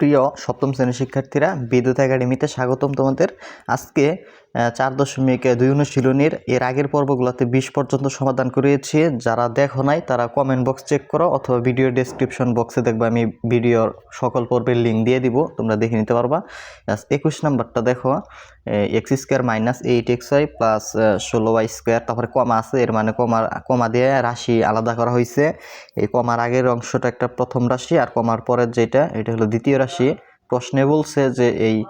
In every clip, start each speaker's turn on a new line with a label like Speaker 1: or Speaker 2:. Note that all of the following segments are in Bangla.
Speaker 1: প্রিয় সপ্তম শ্রেণির শিক্ষার্থীরা বিদ্যুৎ একাডেমিতে স্বাগতম তোমাদের। আজকে চার দশমিক দুই অনুশীলনীর এর আগের পর্বগুলোতে বিশ পর্যন্ত সমাধান করিয়েছি। যারা দেখো নাই, তারা কমেন্ট বক্স চেক করো অথবা ভিডিও ডেসক্রিপশন বক্সে দেখবে, আমি ভিডিওর সকল পর্বের লিঙ্ক দিয়ে দিব, তোমরা দেখে নিতে পারবা। একুশ নাম্বারটা দেখো x square minus eight x y plus ষোলো ওয়াই স্কোয়ার তারপরে কমা আছে, এর মানে কমার কমা দিয়ে রাশি আলাদা করা হয়েছে এই কমার আগের অংশটা একটা প্রথম রাশি, আর কমার পরের যেটা, এটা হলো দ্বিতীয় রাশি। প্রশ্নে বলছে যে এই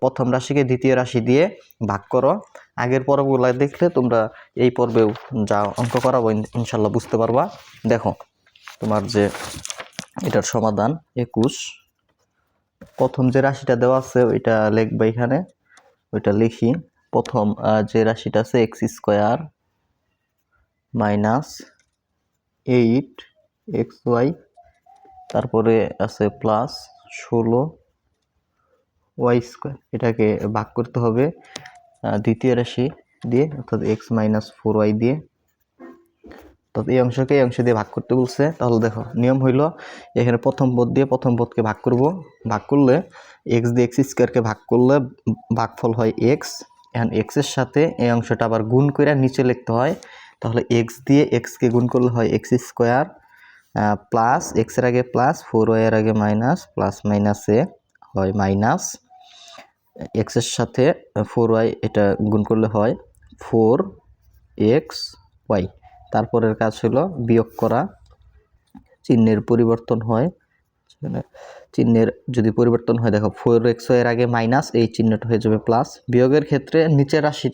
Speaker 1: প্রথম রাশিকে দ্বিতীয় রাশি দিয়ে ভাগ করো। আগের পর্বগুলো দেখলে তোমরা এই পর্বেও যা অঙ্ক করাবো, ইন- ইনশাল্লাহ বুঝতে পারবা। দেখো, তোমার যে এটার সমাধান, একুশ। প্রথম যে রাশিটা দেওয়া আছে, ওইটা লিখবা এখানে, ওইটা লিখি। প্রথম যে রাশিটা আছে, x square minus eight x y, তারপরে আছে প্লাস ষোলো ওয়াই স্কোয়ার, এটাকে ভাগ করতে হবে দ্বিতীয় রাশি দিয়ে, অর্থাৎ এক্স মাইনাস ফোর ওয়াই দিয়ে। অর্থাৎ এই অংশকে এই অংশ দিয়ে ভাগ করতে বলছে। তাহলে দেখো, নিয়ম হইল, এখানে প্রথম পদ দিয়ে প্রথম পদকে ভাগ করব। ভাগ করলে এক্স দিয়ে এক্স স্কোয়ারকে ভাগ করলে ভাগফল হয় এক্স এখন এক্সের সাথে এই অংশটা আবার গুণ করে নিচে লিখতে হয়। তাহলে এক্স দিয়ে এক্সকে গুণ করলে হয় এক্স স্কোয়ার প্লাস এক্সের আগে প্লাস ফোর ওয়াইয়ের আগে মাইনাস প্লাস মাইনাসে হয় মাইনাস এক্সের সাথে ফোর ওয়াই এটা গুণ করলে হয় ফোর এক্স ওয়াই তারপরের কাজ হলো বিয়োগ করা। চিহ্নের পরিবর্তন হয়। চিহ্নের যদি পরিবর্তন হয়, দেখো ফোর এক্সের আগে মাইনাস এই চিহ্নটা হয়ে যাবে প্লাস বিয়োগের ক্ষেত্রে নিচের রাশি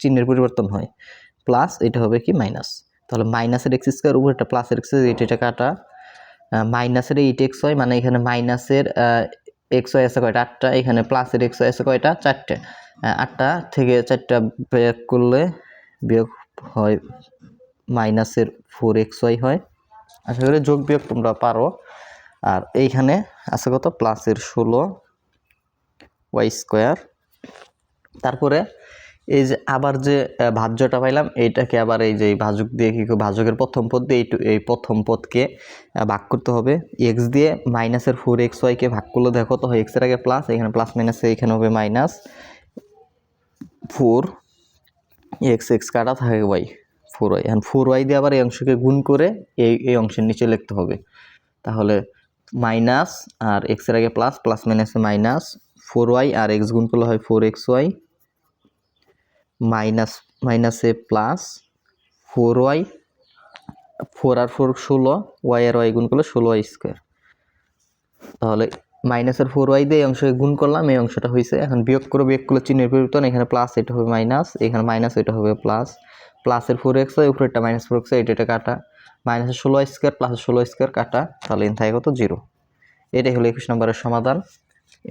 Speaker 1: চিহ্নের পরিবর্তন হয়। প্লাস এটা হবে কি? মাইনাস তাহলে মাইনাসের এক্স স্কোয়ার উপর একটা প্লাসের এক্স এইট, এটা কাটা। মাইনাসের এইট এক্স হয় মানে এখানে মাইনাসের এক্স ওয়াই আছে কয়টা? আটটা। এখানে প্লাসের এক্স ওয়াই আছে কয়টা? চারটে। আটটা থেকে চারটা বিয়োগ করলে বিয়োগ হয় মাইনাসের ফোর এক্স ওয়াই হয়। আশা করি যোগ বিয়োগ তোমরা পারো। আর এইখানে আছে কত? প্লাসের ষোলো ওয়াই স্কোয়ার তারপরে এই যে আবার যে ভাজ্যটা পাইলাম, এইটাকে আবার এই যে ভাজক দিয়ে কি? ভাজকের প্রথম পদ দিয়ে এই প্রথম পদকে ভাগ করতে হবে। এক্স দিয়ে মাইনাসের ফোর এক্স ওয়াইকে ভাগ করলে দেখো, তো এক্সের আগে প্লাস এখানে প্লাস মাইনাসে এখানে হবে মাইনাস ফোর এক্স এক্স কাটা থাকে ওয়াই ফোর ওয়াই এখন ফোর ওয়াই দিয়ে আবার এই অংশকে গুণ করে এই এই অংশের নিচে লিখতে হবে। তাহলে মাইনাস আর এক্সের আগে প্লাস প্লাস মাইনাসে মাইনাস ফোর ওয়াই আর এক্স গুণ করলে হয় ফোর এক্স ওয়াই মাইনাস, মাইনাসে প্লাস ফোর ওয়াই ফোর আর ফোর ষোলো ওয়াই আর ওয়াই গুণ করলে ষোলো ওয়াই স্কোয়ার তাহলে মাইনাসের ফোর ওয়াই দিয়ে এই অংশকে গুণ করলাম, এই অংশটা হয়েছে এখন বিয়োগ করে বিয়োগ করলে চিহ্নের পরিবর্তন এখানে প্লাস এটা হবে মাইনাস এখানে মাইনাস এটা হবে প্লাস প্লাসের ফোর এক্স ওয়াই উপরে একটা মাইনাস ফোর এক্স এটা এটা কাটা মাইনাসের ষোলো স্কোয়ার প্লাসের ষোলো স্কোয়ার কাটা, তাহলে এন থাকে কত? জিরো এটাই হলো একুশ নম্বরের সমাধান,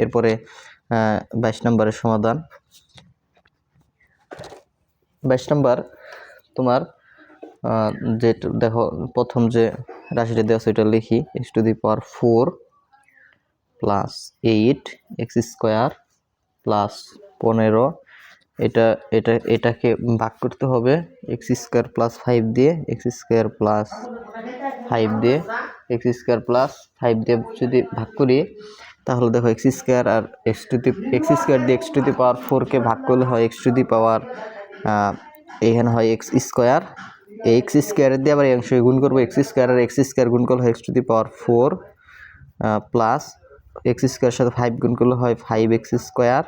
Speaker 1: এরপরে বাইশ নম্বরের সমাধান। বাইশ নম্বর, তোমার যে দেখো, প্রথম যে রাশিটা দেওয়া ওইটা লিখি x to the power four plus eight x square plus পনেরো, এটা এটা, এটাকে ভাগ করতে হবে এক্স স্কোয়ার প্লাস ফাইভ দিয়ে এক্স স্কোয়ার প্লাস ফাইভ দিয়ে এক্স স্কোয়ার প্লাস ফাইভ দিয়ে যদি ভাগ করি, তাহলে দেখো x square R x to the x square দিয়ে এক্স টু দি পাওয়ার ফোরকে ভাগ করলে হয় এক্স টু দি পাওয়ার এখানে হয় এক্স স্কোয়ার এই এক্স স্কোয়ারের দিয়ে আবার এই অংশকে গুণ করব। এক্স স্কোয়ার আর এক্স স্কোয়ার গুণ করলে হয় x to the power four plus x স্কোয়ারের সাথে ফাইভ গুণ করলে হয় ফাইভ এক্স স্কোয়ার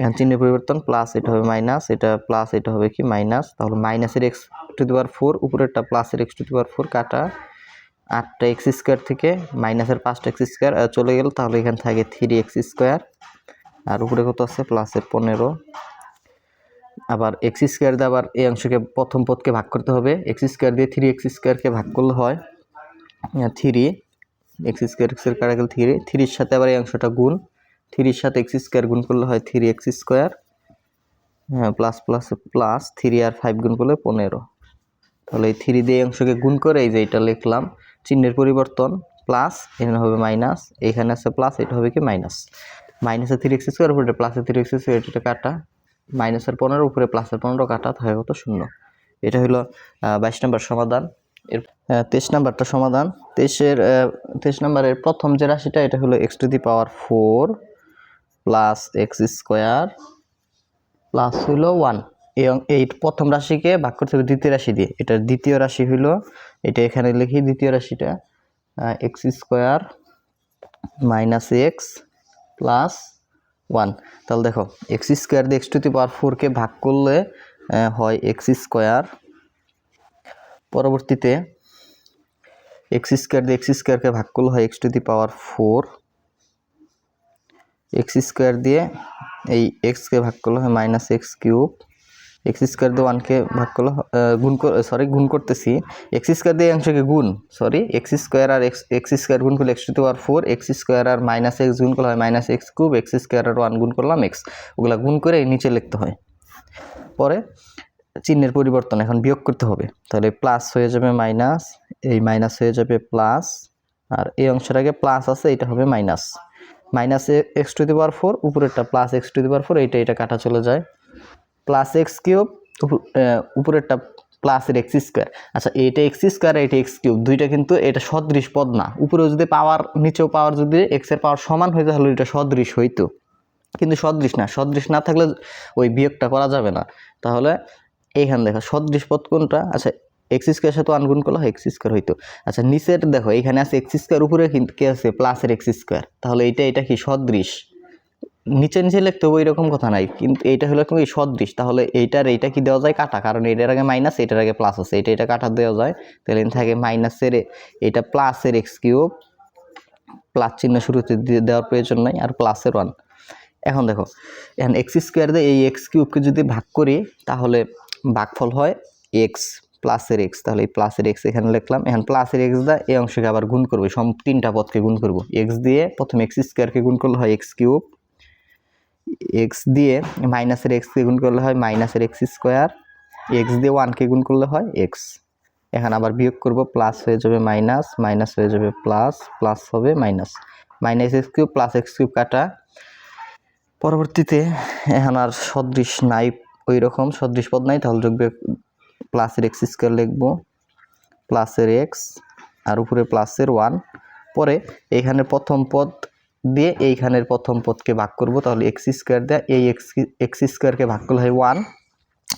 Speaker 1: এখন চিহ্নের পরিবর্তন প্লাস এটা হবে মাইনাস এটা প্লাস এটা হবে কি মাইনাস তাহলে মাইনাসের x to the power four উপরেরটা প্লাসের x to the power four কাটা। আটটা এক্স স্কোয়ার থেকে মাইনাসের পাঁচটা এক্স স্কোয়ার চলে গেল, তাহলে এখানে থাকে থ্রি এক্স স্কোয়ার আর উপরে কত আছে? প্লাসের পনেরো। আবার এক্স স্কোয়ার দিয়ে আবার এই অংশকে প্রথম পদকে ভাগ করতে হবে। এক্স স্কোয়ার দিয়ে থ্রি এক্স স্কোয়ারকে ভাগ করলে হয় থ্রি এক্স স্কোয়ার এক্সের কাটা গেল থ্রি থ্রির সাথে আবার এই অংশটা গুণ থ্রির সাথে এক্স স্কোয়ার গুণ করলে হয় থ্রি এক্স স্কোয়ার হ্যাঁ প্লাস প্লাস প্লাস থ্রি আর ফাইভ গুণ করলে পনেরো। তাহলে এই থ্রি দিয়ে অংশকে গুণ করে এই যে এটা লিখলাম, চিহ্নের পরিবর্তন প্লাস এখানে হবে মাইনাস এখানে আছে প্লাস এটা হবে কি মাইনাস মাইনাসে থ্রি এক্স স্কোয়ার উপরে প্লাসের থ্রি এক্স স্কোয়ার এটা কাটা। মাইনাসের পনেরো, উপরে প্লাসের পনেরো কাটা থাকে কত? শূন্য। এটা হলো বাইশ নম্বর সমাধান। এর তেইশ নাম্বারটা সমাধান। তেইশের তেইশ নাম্বারের প্রথম যে রাশিটা, এটা হলো x to the power four plus x square plus হলো ওয়ান। এই প্রথম রাশিকে ভাগ করতে হবে দ্বিতীয় রাশি দিয়ে। এটার দ্বিতীয় রাশি হলো, এটা এখানে লিখি দ্বিতীয় রাশিটা x square minus x plus one. তাহলে দেখো এক্স স্কোয়ার দিয়ে এক্স টু দি পাওয়ার ফোরকে ভাগ করলে হয় এক্স স্কোয়ার পরবর্তীতে এক্স স্কোয়ার দিয়ে এক্স স্কোয়ারকে ভাগ করলে হয় x to the power four x square দিয়ে এই এক্সকে ভাগ করলে হয় minus x cube x square দিয়ে ওয়ানকে ভাগ করলে গুণ সরি গুণ করতেছি। এক্স স্কোয়ার দিয়ে অংশকে গুণ সরি এক্স স্কোয়ার আর এক্স এক্স স্কোয়ার গুণ করলে x to power four, x square R minus x গুণ করলে হয় minus x cube, x square আর ওয়ান গুণ করলাম এক্স। ওগুলা গুণ করে নিচে লিখতে হয়। পরে চিহ্নের পরিবর্তন এখন বিয়োগ করতে হবে। তাহলে প্লাস হয়ে যাবে মাইনাস এই মাইনাস হয়ে যাবে প্লাস আর এই অংশটাকে প্লাস আছে, এটা হবে minus minus x to the power four, উপরেরটা plus x to the power four, এইটা এটা কাটা চলে যায়। প্লাস এক্স কিউব উপরেরটা প্লাসের এক্স স্কোয়ার আচ্ছা এইটা এক্স স্কোয়ার এটা এক্স কিউব দুইটা কিন্তু এটা সদৃশ পদ না। উপরেও যদি পাওয়ার নিচেও পাওয়ার যদি এক্সের পাওয়ার সমান হইতে তাহলে এটা সদৃশ হইতো। কিন্তু সদৃশ না সদৃশ না থাকলে ওই বিয়োগটা করা যাবে না। তাহলে এইখানে দেখো, সদৃশ পদ কোনটা? আচ্ছা এক্স স্কোয়ার সাথে গুণ করলে এক্স স্কোয়ার হইতো। আচ্ছা নিচের দেখো এখানে আছে এক্স স্কোয়ার উপরে কিন্তু কি আছে প্লাসের এক্স স্কোয়ার তাহলে এটা এটা কি সদৃশ? নিচে নিচে লিখতে হবে এরকম কথা নাই। কিন্তু এইটা হলো কি সদৃশ। তাহলে এইটার এইটা কি দেওয়া যায় কাটা? কারণ এটার আগে মাইনাস এটার আগে প্লাস আছে। এটা এটা কাটা দেওয়া যায়। তাহলে থাকে মাইনাসের এটা প্লাসের এক্স কিউব প্লাস চিহ্ন শুরুতে দেওয়ার প্রয়োজন নাই, আর প্লাসের ওয়ান এখন দেখো, এখন এক্স স্কোয়ার দিয়ে এই এক্স কিউবকে যদি ভাগ করি, তাহলে ভাগফল হয় এক্স প্লাসের এক্স তাহলে এই প্লাসের এক্স এখানে লিখলাম। এখন প্লাসের এক্স দা এই অংশকে আবার গুণ করব। সব তিনটা পদকে গুণ করব। এক্স দিয়ে প্রথমে এক্স স্কোয়ারকে গুণ করলে হয় এক্স কিউব এক্স দিয়ে মাইনাসের এক্সকে গুণ করলে হয় মাইনাসের এক্স স্কোয়ার এক্স দিয়ে ওয়ানকে গুণ করলে হয় এক্স এখন আবার বিয়োগ করব প্লাস হয়ে যাবে মাইনাস মাইনাস হয়ে যাবে প্লাস প্লাস হবে minus minus x cube plus x cube কাটা। পরবর্তীতে এখন আর সদৃশ নাই ওই রকম সদৃশ পদ নাই, তাহলে যোগ বিয়োগ প্লাসের এক্স স্কোয়ার লিখব। প্লাসের এক্স আর উপরে প্লাসের ওয়ান পরে এইখানে প্রথম পদ দিয়ে এইখানের প্রথম পদকে ভাগ করব, তাহলে এক্স স্কোয়ার দিয়ে, এই এক্স এক্স স্কোয়ারকে ভাগ করলে হয় ওয়ান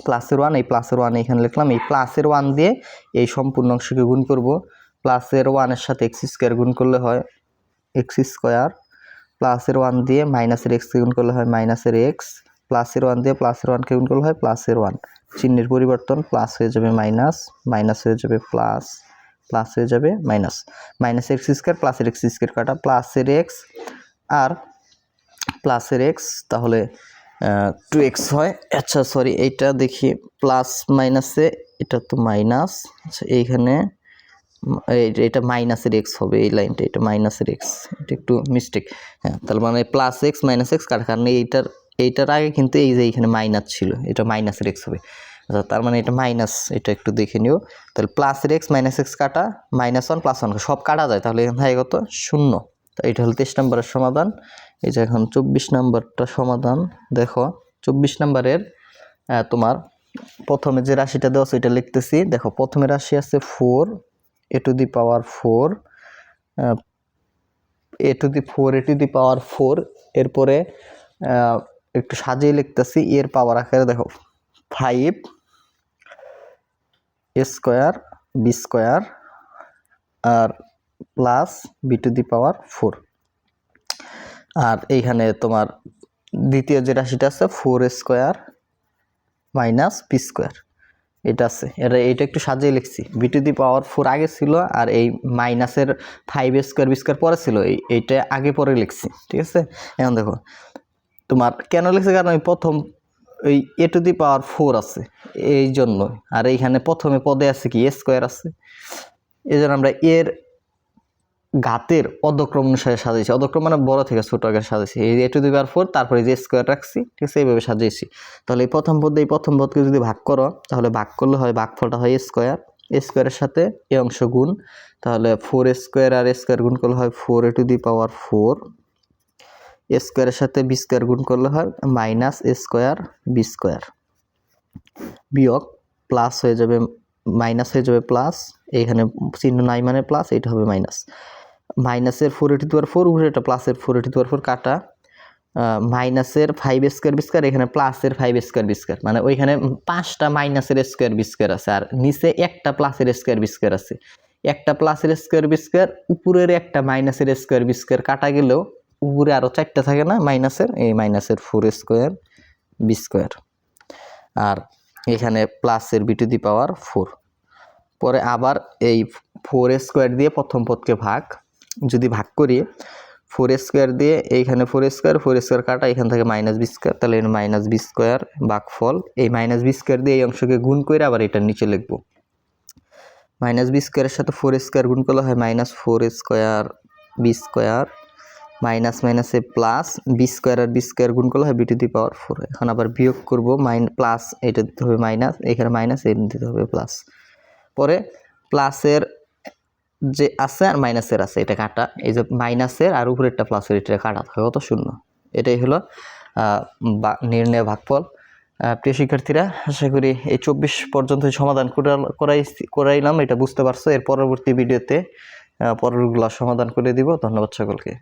Speaker 1: প্লাসের ওয়ান এই প্লাসের ওয়ান এইখানে লিখলাম, এই প্লাসের ওয়ান দিয়ে এই সম্পূর্ণ অংশকে গুণ করব প্লাসের ওয়ানের সাথে এক্স স্কোয়ার গুণ করলে হয় এক্স স্কোয়ার প্লাসের ওয়ান দিয়ে মাইনাসের এক্সকে গুণ করলে হয় মাইনাসের এক্স প্লাসের ওয়ান দিয়ে প্লাসের ওয়ানকে গুণ করলে হয় প্লাসের ওয়ান চিহ্নের পরিবর্তন প্লাস হয়ে যাবে মাইনাস মাইনাস হয়ে যাবে প্লাস প্লাস হয়ে যাবে মাইনাস মাইনাস এক্স স্কোয়ার প্লাসের এক্স স্কোয়ার কাটা প্লাসের এক্স আর প্লাসের এক্স তাহলে টু এক্স হয়। আচ্ছা সরি এইটা দেখি প্লাস মাইনাসে এটা তো মাইনাস আচ্ছা এইখানে এটা মাইনাসের এক্স হবে, এই লাইনটা, এটা মাইনাসের এক্স এটা একটু মিস্টেক হ্যাঁ তাহলে মানে প্লাস এক্স মাইনাস এক্স কার কারণ এইটার এইটার আগে কিন্তু এই যে এইখানে মাইনাস ছিল, এটা মাইনাসের এক্স হবে। আচ্ছা তার মানে এটা মাইনাস এটা একটু দেখে নিও। তাহলে প্লাসের এক্স মাইনাস এক্স কাটা মাইনাস ওয়ান প্লাস ওয়ান সব কাটা যায়, তাহলে এখানে কত? শূন্য। তো এটা হলো তেইশ নম্বরের সমাধান। এই যে এখন চব্বিশ নম্বরটা সমাধান, দেখো, চব্বিশ নম্বরের তোমার প্রথমে যে রাশিটা দেওয়া ওইটা লিখতেছি। দেখো, প্রথমে রাশি আছে four a to the power four a to the four a to the power four এরপরে একটু সাজিয়ে লিখতেছি এর পাওয়ার আকারে দেখো five square, B square R plus b to the power four. আর এইখানে তোমার দ্বিতীয় যে রাশিটা আছে, four square minus p square, এটা আছে। এটা এটা একটু সাজিয়ে লিখছি। B to the power four আগে ছিল আর এই মাইনাসের ফাইভ স্কোয়ার, বি স্কোয়ার পরে ছিল। এই, এইটা আগে পরে লিখছি, ঠিক আছে? এখন দেখো, তোমার কেন লিখছে? কারণ ওই প্রথম ওই এ টু দি পাওয়ার ফোর আছে, এই জন্য। আর এইখানে প্রথমে পদে আছে কি? এ স্কোয়ার আছে। এই জন্য আমরা এর ঘাতের অধক্রম অনুসারে সাজিয়েছি অধক্রম মানে বড় থেকে ছোট আগে সাজিয়েছি এই এ টু দি পাওয়ার ফোর তারপরে যে স্কোয়ার রাখছি, ঠিক আছে, এইভাবে সাজিয়েছি তাহলে এই প্রথম পদ, এই প্রথম পদকে যদি ভাগ করো, তাহলে ভাগ করলে হয় ভাগফলটা হয় স্কোয়ার স্কোয়ারের সাথে এ অংশ গুণ, তাহলে ফোর স্কোয়ার আর স্কোয়ার গুণ করলে হয় four a to the power four স্কোয়ারের সাথে বি স্কোয়ার গুণ করলে হয় মাইনাস স্কোয়ার বি স্কোয়ার। বিয়োগ প্লাস হয়ে যাবে, মাইনাস হয়ে যাবে প্লাস এইখানে চিহ্ন নাই মানে প্লাস এটা হবে মাইনাস মাইনাসের ফোর এইটি আর ফোর উপরে এটা প্লাসের ফোর এইটি আর ফোর কাটা মাইনাসের ফাইভ স্কোয়ার বিস্কার এখানে প্লাসের ফাইভ স্কোয়ার বিস্কার মানে ওইখানে পাঁচটা মাইনাসের স্কোয়ার বিস্কার আছে, আর নিচে একটা প্লাসের স্কোয়ার বিস্কার আছে। একটা প্লাসের স্কোয়ার বিস্কার উপরের একটা মাইনাসের স্কোয়ার বিস্কার কাটা গেলেও উপরে আরও চারটা থাকে না, মাইনাসের? এই মাইনাসের ফোর স্কোয়ার বি স্কোয়ার আর এখানে প্লাসের b to the power four পরে আবার এই ফোর স্কোয়ার দিয়ে প্রথম পদকে ভাগ। যদি ভাগ করি ফোর স্কোয়ার দিয়ে এইখানে ফোর স্কোয়ার ফোর স্কোয়ার কাটা, এখান থেকে মাইনাস বি স্কোয়ার তাহলে মাইনাস বি স্কোয়ার ভাগফল এই মাইনাস বি স্কোয়ার দিয়ে এই অংশকে গুণ করে আবার এটার নিচে লিখব। মাইনাস বি স্কোয়ারের সাথে ফোর স্কোয়ার গুণ করলে হয় minus four square b square minus মাইনাসে প্লাস বি স্কোয়ার আর বি স্কোয়ার গুণ করলে হয় b to the power four এখন আবার বিয়োগ করব মাইন প্লাস এটা দিতে হবে মাইনাস এখানে মাইনাস এটা দিতে হবে প্লাস পরে প্লাসের যে আছে আর মাইনাসের আছে, এটা কাটা। এই যে মাইনাসের আর উপরেরটা প্লাসের এটা কাটা থাকে কত শূন্য। এটাই হলো নির্ণয় ভাগফল। প্রিয় শিক্ষার্থীরা, আশা করি এই চব্বিশ পর্যন্ত সমাধান করা- করাই করাইলাম, এটা বুঝতে পারছ। এর পরবর্তী ভিডিওতে পরেরগুলো সমাধান করে দিব। ধন্যবাদ সকলকে।